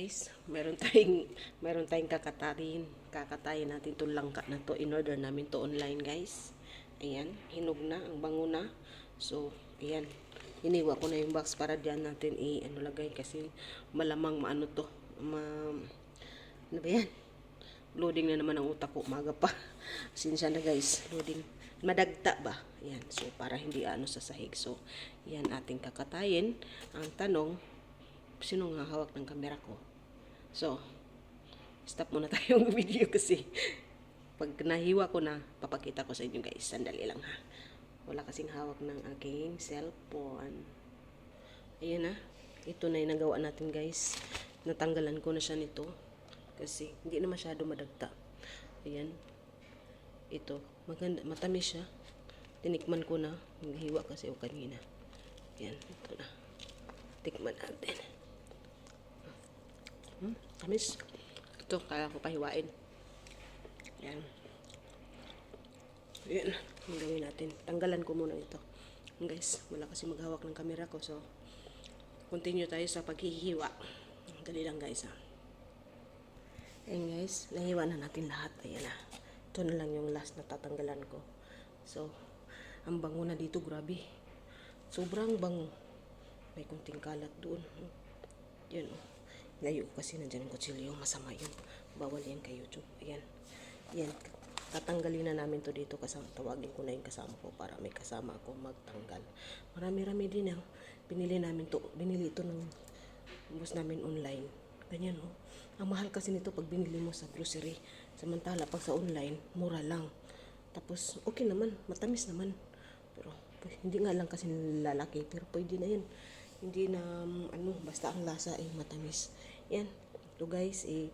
Guys, meron tayong meron tayong kakatarin. Kakatayin natin itong langka na to. In order namin to online, guys. Ayan, hinog na, ang bango na. So, ayan. Iniwa ko na yung box para diyan natin i ano lagay kasi malamang maano to. Ma ano ba yan? Loading na naman ang utak ko, maga pa. Sinsya na guys, loading. Madagta ba? Ayan, so para hindi ano sa sahig. So, yan ating kakatayin. Ang tanong, sino nga hawak ng kamera ko? So, stop muna tayong video kasi pag nahiwa ko na, papakita ko sa inyo guys. Sandali lang ha. Wala kasing hawak ng aking cellphone. Ayan na. Ito na yung nagawa natin guys. Natanggalan ko na siya nito. Kasi hindi na masyado madagta. Ayan. Ito. Maganda. Matamis siya. Tinikman ko na. Naghiwa kasi o kanina. Ayan. Ito na. Tikman natin. Hmm, tamis. Ito, kaya ko pahiwain. Yan. Yan. Ang gawin natin. Tanggalan ko muna ito. Guys, wala kasi maghawak ng camera ko. So, continue tayo sa paghihiwa. Dali lang guys ha. Ayan guys, nahiwa na natin lahat. Ayan na. Ito na lang yung last na tatanggalan ko. So, ang bango na dito, grabe. Sobrang bango. May kunting kalat doon. Yan oh. Layo kasi nandyan ang kutsilyo. Masama yun. Bawal yan kay YouTube. Ayan. Yan. Tatanggalin na namin to dito kasama. Tawagin ko na yung kasama ko para may kasama ako magtanggal. Marami-rami din ang binili namin to. Binili ito ng bus namin online. Ganyan oh. Ang mahal kasi nito pag binili mo sa grocery. Samantala pag sa online, mura lang. Tapos okay naman, matamis naman. Pero hindi nga lang kasi lalaki, pero pwede na yan. Hindi na um, ano, basta ang lasa ay matamis. Yan. Ito guys, eh,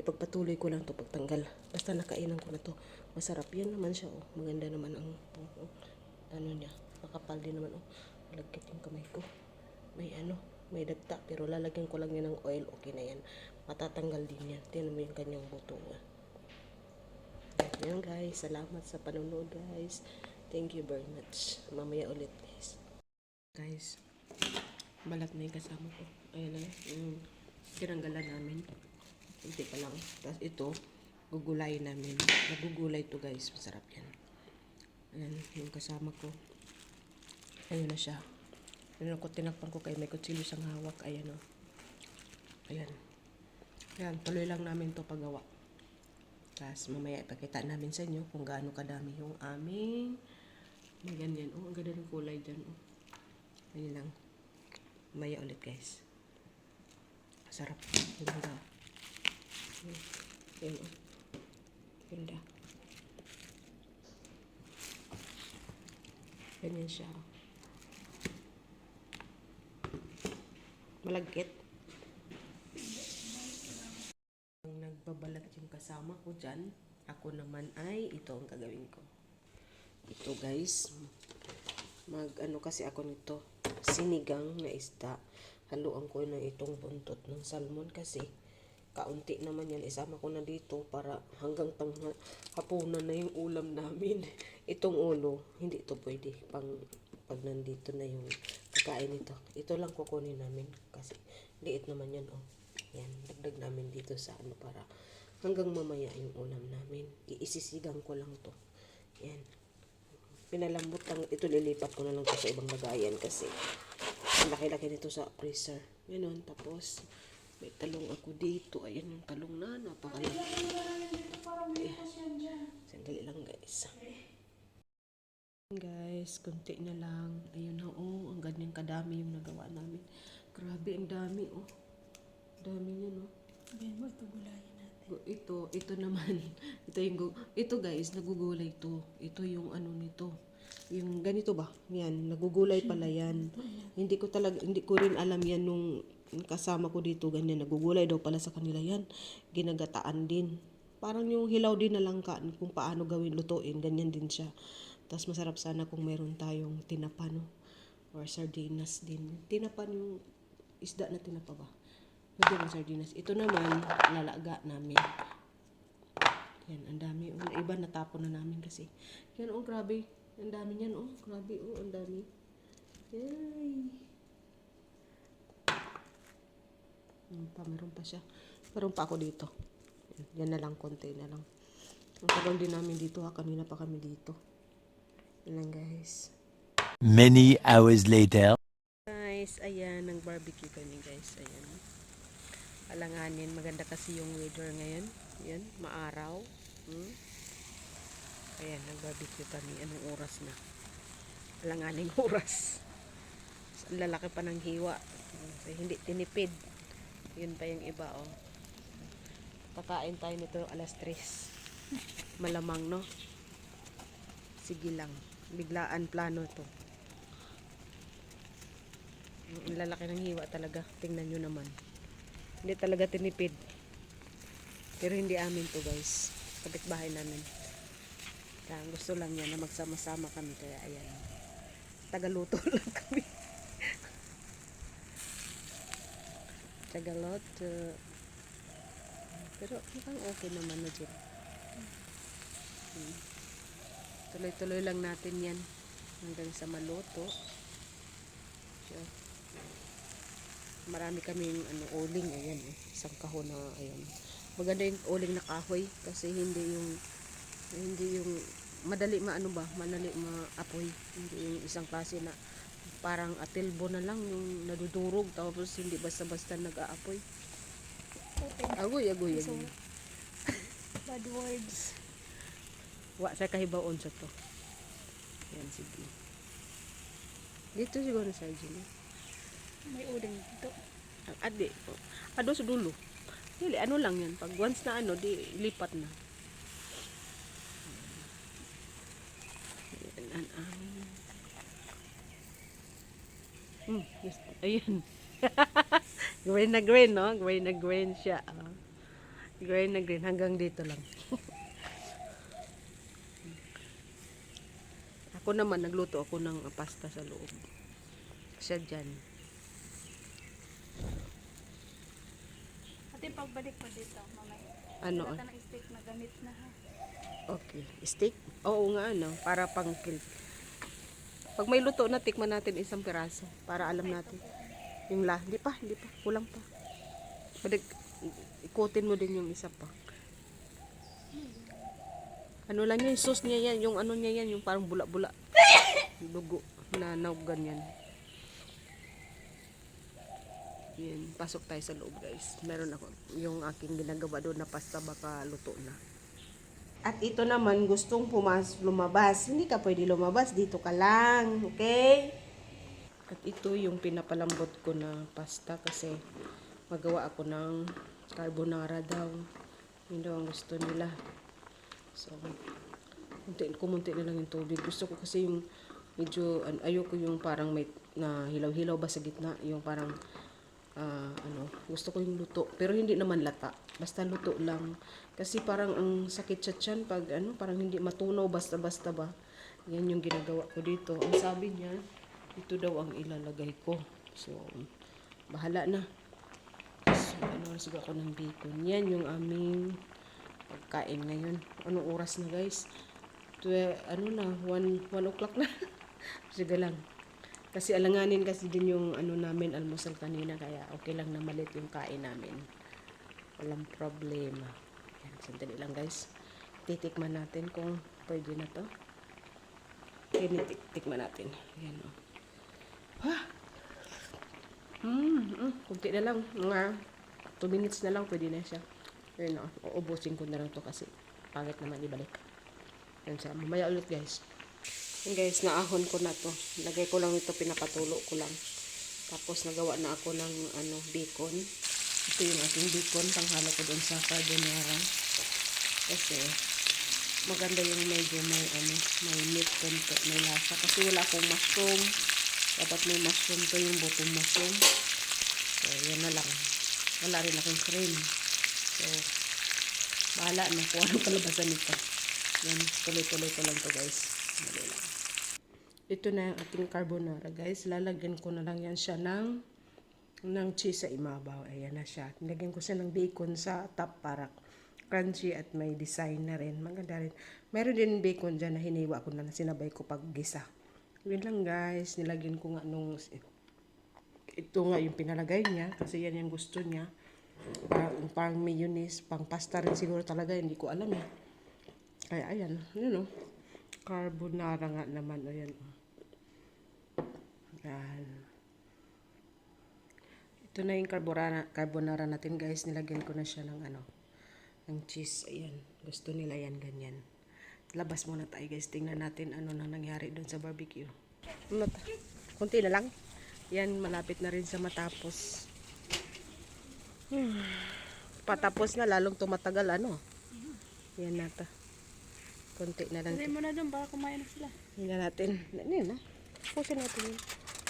ipagpatuloy ko lang to pagtanggal. Basta nakainan ko na to. Masarap yan naman siya, oh. Maganda naman ang, oh, oh, ano niya. Makapal din naman, oh. Malagkit yung kamay ko. May ano, may dagta. Pero lalagyan ko lang yan ng oil. Okay na yan. Matatanggal din yan. Tingnan mo yung kanyang buto. Yan guys. Salamat sa panonood guys. Thank you very much. Mamaya ulit guys. Guys, balat na yung kasama ko. Ayan na. Mm, tinanggalan namin. Hindi pa lang. Tapos ito, gugulayin namin. Nagugulay to guys. Masarap yan. Ayan, yung kasama ko. Ayun na siya. Ayun ako, tinakpan ko kay may kutsilyo siyang hawak. Ayan o. Ayan. Ayan, tuloy lang namin to paggawa. Tapos mamaya ipakita namin sa inyo kung gaano kadami yung aming may ganyan. Oh, ang ganda ng kulay dyan. Oh. Ayun lang. Mamaya ulit guys. Masarap. Ganda. Ayun oh. Ganda. Ganyan siya. Malagkit. Nagbabalat yung kasama ko dyan, ako naman ay ito ang gagawin ko. Ito guys, mag ano kasi ako nito, sinigang na isda. Haluan ko na itong buntot ng salmon kasi kaunti naman yan. Isama ko na dito para hanggang tang hapunan na yung ulam namin. Itong ulo, hindi ito pwede pang pag nandito na yung kakain nito. Ito lang kukunin namin kasi liit naman yan oh. Yan, dagdag namin dito sa ano para hanggang mamaya yung ulam namin. Iisisigang ko lang to. Yan. Pinalambot lang. Ito lilipat ko na lang sa ibang lagayan kasi laki-laki nito sa freezer. Ganun. Tapos, may talong ako dito. Ayan yung talong na. Napakalaki. Eh, sandali lang guys. Guys, konti na lang. Ayun na, oh. Ang ganyan kadami yung nagawa namin. Grabe, ang dami, oh. Dami niya, no? Sabihin mo, ito gulayin natin. Ito, ito naman. Ito yung, ito guys, nagugulay to. Ito yung ano nito. Yung ganito ba? Yan, nagugulay pala yan. Hindi ko talaga, hindi ko rin alam yan nung kasama ko dito, ganyan. Nagugulay daw pala sa kanila yan. Ginagataan din. Parang yung hilaw din na langka kung paano gawin lutuin, ganyan din siya. Tapos masarap sana kung meron tayong tinapa, no? Or sardinas din. Tinapa yung isda na tinapa ba? Pwede yung sardinas. Ito naman, lalaga namin. Yan, ang dami. Iba natapon na namin kasi. Yan, oh, grabe. Ang dami niyan, oh. Grabe, oh, ang dami. Yay. Yan pa, meron pa siya. Meron pa ako dito. Yan, yan na lang, konti na lang. Ang tagal din namin dito ha, kanina pa kami dito. Yan lang guys. Many hours later. Guys, ayan, nang barbecue kami guys. Ayan. Alanganin, maganda kasi yung weather ngayon. Yan, maaraw. Hmm? Ayan, nang barbecue kami. Anong oras na? Alanganing oras. Ang lalaki pa ng hiwa. So, hindi tinipid. Yun pa yung iba, oh. Kakain tayo nito alas 3. Malamang, no? Sige lang. Biglaan plano to. Ang lalaki ng hiwa talaga. Tingnan nyo naman. Hindi talaga tinipid. Pero hindi amin to guys. Kapitbahay namin. Kaya gusto lang niya na magsama-sama kami. Kaya ayan. Tagaluto lang kami. Tagaluto. Pero mukhang okay naman na dyan. Hmm. Tuloy-tuloy lang natin yan. Hanggang sa maluto. Siya. Marami kaming ano, uling. Ayan, eh. isang kahon na, ayan. Maganda yung uling na kahoy kasi hindi yung hindi yung madali maano ba, madali maapoy. Hindi yung isang klase na parang atilbo na lang yung nadudurog tapos hindi basta-basta nag-aapoy. Agoy, agoy, agoy. Bad words. Wa sa kahibaon sa to. Yan, sige. Dito siguro sa Jimmy. May uling dito. Ang adi. Ado sa dulo. Dili, ano lang yan. Pag once na ano, di lipat na. Hmm, yes. Ayan. green na green, no? Green na green siya. ah. Green na green. Hanggang dito lang. ako naman, nagluto ako ng pasta sa loob. Siya dyan. Ate, pagbalik pa dito, mamaya. Ano? Ng steak na gamit na ha. Okay. Steak? Oo nga, ano. Para pang kill. Pag may luto na, tikman natin isang piraso. Para alam natin. Yung la. Hindi pa, hindi pa. Kulang pa. Pwede, ikutin mo din yung isa pa. Ano lang yan, sauce niya yan. Yung ano niya yan, yung parang bula-bula. Yung Dugo na naug ganyan. Yan, pasok tayo sa loob guys. Meron ako yung aking ginagawa doon na pasta baka luto na. At ito naman, gustong pumas lumabas. Hindi ka pwede lumabas, dito ka lang. Okay? At ito yung pinapalambot ko na pasta kasi magawa ako ng carbonara daw. Yun daw ang gusto nila. So, kunti, kumunti na lang yung tubig. Gusto ko kasi yung medyo, ayoko yung parang may na hilaw-hilaw ba sa gitna. Yung parang ah, ano, gusto ko yung luto. Pero hindi naman lata. Basta luto lang. Kasi parang ang sakit sa tiyan pag ano, parang hindi matunaw basta-basta ba. Yan yung ginagawa ko dito. Ang sabi niya, ito daw ang ilalagay ko. So, bahala na. So, ano sige ako ng bacon. Yan yung aming pagkain ngayon. Anong oras na guys? Twe, ano na, 1 1 o'clock na. sige lang. Kasi alanganin kasi din yung ano namin almusal kanina kaya okay lang na malit yung kain namin. Walang problema. Yan, sandali lang guys. Titikman natin kung pwede na to. Tinitikman natin. Yan o. Ah! Mm, mm, kunti na lang. Mga 2 minutes na lang pwede na siya. Yan o. Uubusin ko na lang to kasi pangit naman ibalik. Yan siya. Mamaya ulit guys. Yan guys, naahon ko na to. Lagay ko lang ito, pinapatulo ko lang. Tapos nagawa na ako ng ano, bacon. Ito yung aking bacon, panghalo ko doon sa carbonara. Kasi maganda yung medyo may ano, may meat konti, may lasa. Kasi wala akong mushroom. Dapat may mushroom to yung butong mushroom. So, yan na lang. Wala rin akong cream. So, bahala na kung anong kalabasan nito. Yan, tuloy-tuloy ko lang to guys. Dali lang. Ito na yung ating carbonara guys. Lalagyan ko na lang yan siya ng ng cheese sa imabaw. Ayan na siya. Nilagyan ko siya ng bacon sa top para crunchy at may design na rin. Maganda rin. Meron din bacon dyan na hiniwa ko na sinabay ko pag gisa. Yun lang guys. Nilagyan ko nga nung ito nga yung pinalagay niya kasi yan yung gusto niya. Parang, parang mayonnaise, pang pasta rin siguro talaga, hindi ko alam eh. Kaya ayan, yun o. Carbonara nga naman, ayan. Ayan. Ito na yung carbonara, carbonara natin guys. Nilagyan ko na siya ng ano, ng cheese. Ayan, gusto nila yan ganyan. Labas muna tayo guys. Tingnan natin ano na nangyari doon sa barbecue. Mat- Kunti na lang. Yan, malapit na rin sa matapos. Hmm. Patapos na, lalong tumatagal ano. Yan na to. Kunti na lang. Pwede mo na doon, baka kumain na sila. Tingnan natin. Yan na. Pusin natin yun.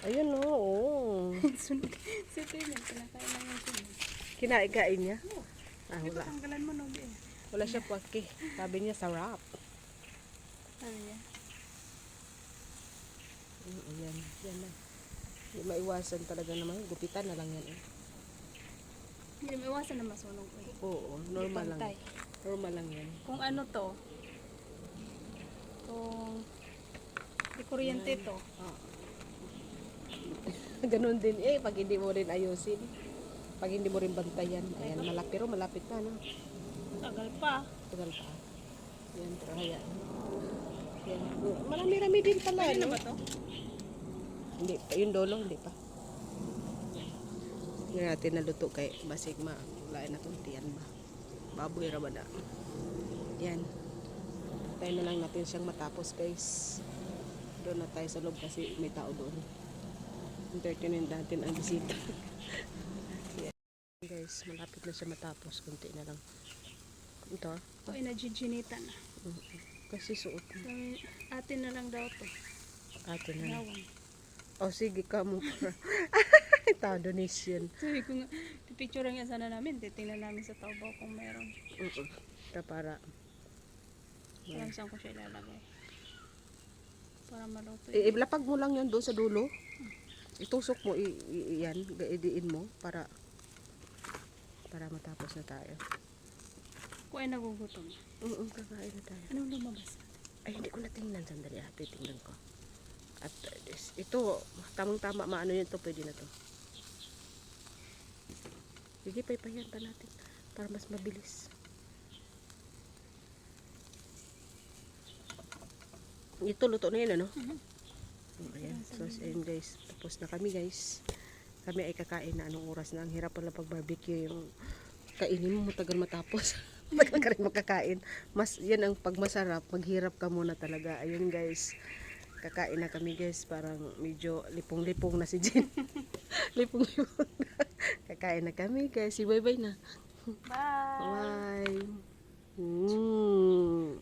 Ayun o. Oh, Sunog. si Timmy, kinakain lang yung Timmy. Kinain-kain niya. Ah, Di wala. ba tanggalan mo eh? Wala siya pwaki. Sabi niya sarap. Sabi niya. Mm, Ayan. Yan na. Hindi maiwasan talaga naman. Gupitan na lang yan eh. Hindi mo iwasan na masunog. Eh. Oo, normal lang. Normal lang yan. Kung ano to, kung di kuryente to, Ganon din eh. Pag hindi mo rin ayusin. Pag hindi mo rin bantayan. Ayan, malapit. Pero malapit na, no? tagal pa. Tagal pa. Yan, pero hayaan. Marami-rami din pala, Pwede na no? ba to? Hindi pa. Yung dolo, hindi pa. Hindi natin naluto kay basig ma. Wala na itong tiyan ba. Baboy ra ba na. Yan. Tayo na lang natin siyang matapos guys. Doon na tayo sa loob kasi may tao doon. Entertainin natin ang bisita. Yan. Guys, malapit na siya matapos. Kunti na lang. Ito. ah. Ito ay nagiginitan na. Kasi suot. Sabi, atin na lang daw to. Ate na. lang. Gawan. O sige ka mo. Ito, donation. Sabi ko nga, picture nga sana namin, titingnan namin sa Taobao kung meron. Oo. Ito para Alam saan ko siya ilalagay. Para maluto. I- ilapag mo lang yan doon sa dulo. Itusok mo i, i- yan, idiin mo para para matapos na tayo. Kung ay nagugutom. Oo, kakain na tayo. Anong lumabas? Ay, hindi ko na tingnan. Sandali, ha. Titingnan ko. At ito, tamang-tama, maano yun to, pwede na to. Sige, paypayan pa natin para mas mabilis. Ito, luto na yun, ano? Oh, ayan. So, ayun guys. Tapos na kami, guys. Kami ay kakain na anong oras na. Ang hirap pala pag barbecue yung kainin mo matagal matapos. Matagal ka rin makakain. Mas, yan ang pag masarap, maghirap ka muna talaga. Ayun guys. Kakain na kami guys. Parang medyo lipong-lipong na si Jen. lipong-lipong na. Kakain na kami guys. Si bye-bye na. Bye! Bye. Mm.